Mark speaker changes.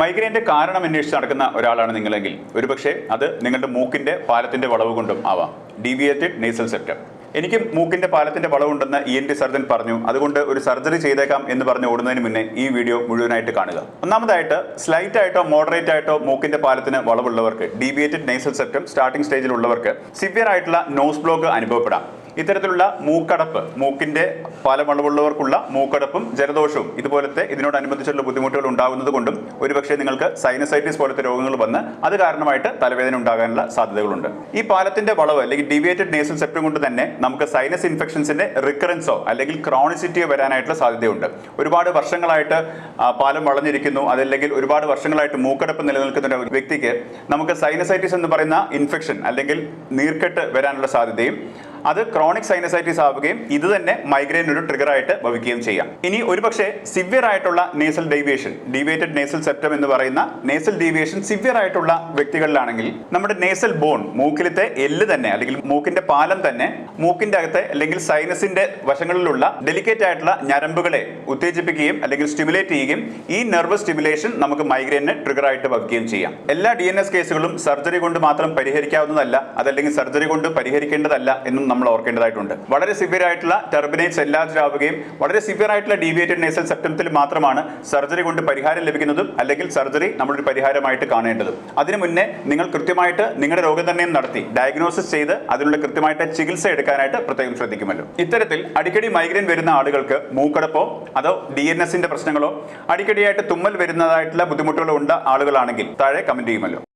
Speaker 1: മൈഗ്രെയിന്റെ കാരണം അന്വേഷിച്ച് നടക്കുന്ന ഒരാളാണ് നിങ്ങളെങ്കിൽ. ഒരുപക്ഷെ അത് നിങ്ങളുടെ മൂക്കിന്റെ പാലത്തിന്റെ വളവ് കൊണ്ടും ആവാം. ഡീവിയേറ്റഡ് നേസൽ സെപ്റ്റം എനിക്ക് മൂക്കിന്റെ പാലത്തിന്റെ വളവുണ്ടെന്ന് ഇ എൻ ടി സർജൻ പറഞ്ഞു. അതുകൊണ്ട് ഒരു സർജറി ചെയ്തേക്കാം എന്ന് പറഞ്ഞ് ഓടുന്നതിന് മുന്നേ ഈ വീഡിയോ മുഴുവനായിട്ട് കാണുക. ഒന്നാമതായിട്ട് സ്ലൈറ്റ് ആയിട്ടോ മോഡറേറ്റ് ആയിട്ടോ മൂക്കിന്റെ പാലത്തിന് വളവുള്ളവർക്ക് ഡീവിയേറ്റഡ് നെയ്സൽ സെപ്റ്റം സ്റ്റാർട്ടിംഗ് സ്റ്റേജിലുള്ളവർക്ക് സിവിയർ ആയിട്ടുള്ള നോസ് ബ്ലോക്ക് അനുഭവപ്പെടാം. ഇത്തരത്തിലുള്ള മൂക്കടപ്പ് മൂക്കിന്റെ പാലമളവുള്ളവർക്കുള്ള മൂക്കടപ്പും ജലദോഷവും ഇതുപോലത്തെ ഇതിനോടനുബന്ധിച്ചുള്ള ബുദ്ധിമുട്ടുകൾ ഉണ്ടാകുന്നത് കൊണ്ടും ഒരുപക്ഷെ നിങ്ങൾക്ക് സൈനസൈറ്റിസ് പോലത്തെ രോഗങ്ങൾ വന്ന് അത് കാരണമായിട്ട് തലവേദന ഉണ്ടാകാനുള്ള സാധ്യതകളുണ്ട്. ഈ പാലത്തിന്റെ വളവ് അല്ലെങ്കിൽ ഡിവിയേറ്റഡ് നേസൽ സെപ്റ്റം കൊണ്ട് തന്നെ നമുക്ക് സൈനസ് ഇൻഫെക്ഷൻസിന്റെ റിക്കറൻസോ അല്ലെങ്കിൽ ക്രോണിസിറ്റിയോ വരാനായിട്ടുള്ള സാധ്യതയുണ്ട്. ഒരുപാട് വർഷങ്ങളായിട്ട് പാലം വളഞ്ഞിരിക്കുന്നു. അതല്ലെങ്കിൽ ഒരുപാട് വർഷങ്ങളായിട്ട് മൂക്കടപ്പ് നിലനിൽക്കുന്ന ഒരു വ്യക്തിക്ക് നമുക്ക് സൈനസൈറ്റിസ് എന്ന് പറയുന്ന ഇൻഫെക്ഷൻ അല്ലെങ്കിൽ നീർക്കെട്ട് വരാനുള്ള സാധ്യതയും അത് ക്രോണിക് സൈനസൈറ്റിസ് ആവുകയും ഇത് തന്നെ മൈഗ്രെയിൻ ഒരു ട്രിഗർ ആയിട്ട് ഭവിക്കുകയും ചെയ്യാം. ഇനി ഒരുപക്ഷെ സിവിയർ ആയിട്ടുള്ള nasal deviation deviated nasal septum എന്ന് പറയുന്ന നേസൽ ഡീവിയേഷൻ സിവിയർ ആയിട്ടുള്ള വ്യക്തികളിലാണെങ്കിൽ നമ്മുടെ നേസൽ ബോൺ മൂക്കിലത്തെ എല്ല് തന്നെ അല്ലെങ്കിൽ മൂക്കിന്റെ പാലം തന്നെ മൂക്കിന്റെ അകത്തെ അല്ലെങ്കിൽ സൈനസിന്റെ വശങ്ങളിലുള്ള ഡെലിക്കേറ്റ് ആയിട്ടുള്ള ഞരമ്പുകളെ ഉത്തേജിപ്പിക്കുകയും അല്ലെങ്കിൽ സ്റ്റിമുലേറ്റ് ചെയ്യുകയും ഈ നെർവസ് സ്റ്റിമുലേഷൻ നമുക്ക് മൈഗ്രെയിന് ട്രിഗർ ആയിട്ട് വയ്ക്കുകയും ചെയ്യാം. എല്ലാ ഡി കേസുകളും സർജറി കൊണ്ട് മാത്രം പരിഹരിക്കാവുന്നതല്ല അതല്ലെങ്കിൽ സർജറി കൊണ്ട് പരിഹരിക്കേണ്ടതല്ല എന്നും നമ്മൾ ഓർക്കേണ്ടതായിട്ടുണ്ട്. വളരെ സിവിയർ ആയിട്ടുള്ള ടെർബിനേറ്റ്സ് എല്ലാത്തിലും ആവുകയും വളരെ സിവിയർ ആയിട്ടുള്ള ഡീവിയേറ്റഡ് നേസൽ സെപ്റ്റംത്തിൽ മാത്രമാണ് സർജറി കൊണ്ട് പരിഹാരം ലഭിക്കുന്നതും അല്ലെങ്കിൽ സർജറി നമ്മളൊരു പരിഹാരമായിട്ട് കാണേണ്ടതും. അതിനു മുന്നേ നിങ്ങൾ കൃത്യമായിട്ട് നിങ്ങളുടെ രോഗനിർണയം നടത്തി ഡയഗ്നോസിസ് ചെയ്ത് അതിനുള്ള കൃത്യമായിട്ട് ചികിത്സ എടുക്കാനായിട്ട് പ്രത്യേകം ശ്രദ്ധിക്കുമല്ലോ. ഇത്തരത്തിൽ അടിക്കടി മൈഗ്രെയിൻ വരുന്ന ആളുകൾക്ക് മൂക്കടപ്പോ അതോ ഡി എൻ എസിന്റെ പ്രശ്നങ്ങളോ അടിക്കടിയായിട്ട് തുമ്മൽ വരുന്നതായിട്ടുള്ള ബുദ്ധിമുട്ടുകളോ ഉണ്ട ആളുകളാണെങ്കിൽ താഴെ കമന്റ് ചെയ്യുമല്ലോ.